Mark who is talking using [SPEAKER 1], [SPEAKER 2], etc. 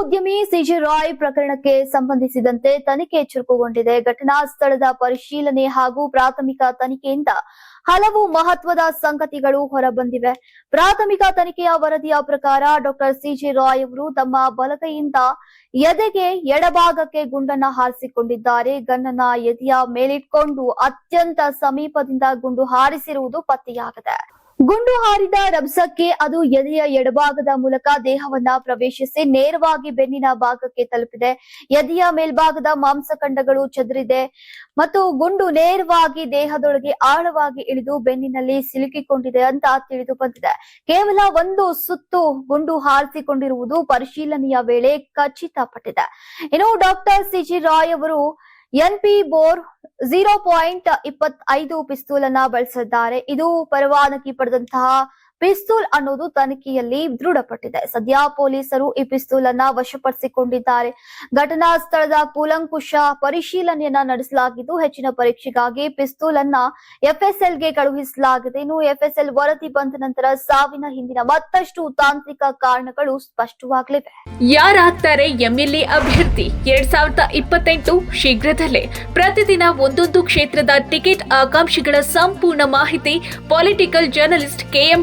[SPEAKER 1] CG Roy ಪ್ರಕರಣಕ್ಕೆ ಸಂಬಂಧಿಸಿದಂತೆ ತನಿಖೆ ಚುರುಕುಗೊಂಡಿದೆ. ಘಟನಾ ಸ್ಥಳದ ಪರಿಶೀಲನೆ ಹಾಗೂ ಪ್ರಾಥಮಿಕ ತನಿಖೆಯಿಂದ ಹಲವು ಮಹತ್ವದ ಸಂಗತಿಗಳು ಹೊರಬಂದಿವೆ. ಪ್ರಾಥಮಿಕ ತನಿಖೆಯ ವರದಿಯ ಪ್ರಕಾರ ಡಾಕ್ಟರ್ ಸಿಜಿ ರಾಯ್ ಅವರು ತಮ್ಮ ಬಲಗೈಯಿಂದ ಎದೆಗೆ ಎಡಭಾಗಕ್ಕೆ ಗುಂಡನ್ನ ಹಾರಿಸಿಕೊಂಡಿದ್ದಾರೆ. ಗನ್ನನ್ನ ಎದೆಯ ಮೇಲಿಟ್ಕೊಂಡು ಅತ್ಯಂತ ಸಮೀಪದಿಂದ ಗುಂಡು ಹಾರಿಸಿರುವುದು ಪತ್ತೆಯಾಗಿದೆ. ಗುಂಡು ಹಾರಿದ ರಬ್ಸಕ್ಕೆ ಅದು ಎದೆಯ ಎಡಭಾಗದ ಮೂಲಕ ದೇಹವನ್ನ ಪ್ರವೇಶಿಸಿ ನೇರವಾಗಿ ಬೆನ್ನಿನ ಭಾಗಕ್ಕೆ ತಲುಪಿದೆ. ಎದೆಯ ಮೇಲ್ಭಾಗದ ಮಾಂಸಖಂಡಗಳು ಚದುರಿದೆ ಮತ್ತು ಗುಂಡು ನೇರವಾಗಿ ದೇಹದೊಳಗೆ ಆಳವಾಗಿ ಇಳಿದು ಬೆನ್ನಿನಲ್ಲಿ ಸಿಲುಕಿಕೊಂಡಿದೆ ಅಂತ ತಿಳಿದು ಬಂದಿದೆ. ಕೇವಲ ಒಂದು ಸುತ್ತು ಗುಂಡು ಹಾರಿಸಿಕೊಂಡಿರುವುದು ಪರಿಶೀಲನೆಯ ವೇಳೆ ಖಚಿತಪಟ್ಟಿದೆ. ಇನ್ನು ಡಾಕ್ಟರ್ ಸಿಜಿ ರಾಯ್ ಅವರು ಎನ್ಪಿ ಬೋರ್ ಝೀರೋ ಪಾಯಿಂಟ್ ಇಪ್ಪತ್ತೈದು ಪಿಸ್ತೂಲನ್ನ ಬಳಸಿದ್ದಾರೆ. ಇದು ಪರವಾನಗಿ ಪಡೆದಂತಹ ಪಿಸ್ತೂಲ್ ಅನ್ನೋದು ತನಿಖೆಯಲ್ಲಿ ದೃಢಪಟ್ಟಿದೆ. ಸದ್ಯ ಪೊಲೀಸರು ಈ ಪಿಸ್ತೂಲ್ ಅನ್ನ ವಶಪಡಿಸಿಕೊಂಡಿದ್ದಾರೆ. ಘಟನಾ ಸ್ಥಳದ ಕೂಲಂಕುಷ ಪರಿಶೀಲನೆಯನ್ನ ನಡೆಸಲಾಗಿದ್ದು, ಹೆಚ್ಚಿನ ಪರೀಕ್ಷೆಗಾಗಿ ಪಿಸ್ತೂಲ್ ಅನ್ನ ಎಫ್ಎಸ್ಎಲ್ಗೆ ಕಳುಹಿಸಲಾಗಿದೆ. ಇನ್ನು ಎಫ್ಎಸ್ಎಲ್ ವರದಿ ಬಂದ ನಂತರ ಸಾವಿನ ಹಿಂದಿನ ಮತ್ತಷ್ಟು ತಾಂತ್ರಿಕ ಕಾರಣಗಳು ಸ್ಪಷ್ಟವಾಗಲಿವೆ.
[SPEAKER 2] ಯಾರಾಗ್ತಾರೆ ಎಂಎಲ್ಎ ಅಭ್ಯರ್ಥಿ? ಎರಡ್ ಸಾವಿರದ ಇಪ್ಪತ್ತೆಂಟು ಶೀಘ್ರದಲ್ಲೇ. ಪ್ರತಿದಿನ ಒಂದೊಂದು ಕ್ಷೇತ್ರದ ಟಿಕೆಟ್ ಆಕಾಂಕ್ಷಿಗಳ ಸಂಪೂರ್ಣ ಮಾಹಿತಿ, ಪೊಲಿಟಿಕಲ್ ಜರ್ನಲಿಸ್ಟ್ ಕೆಎಂ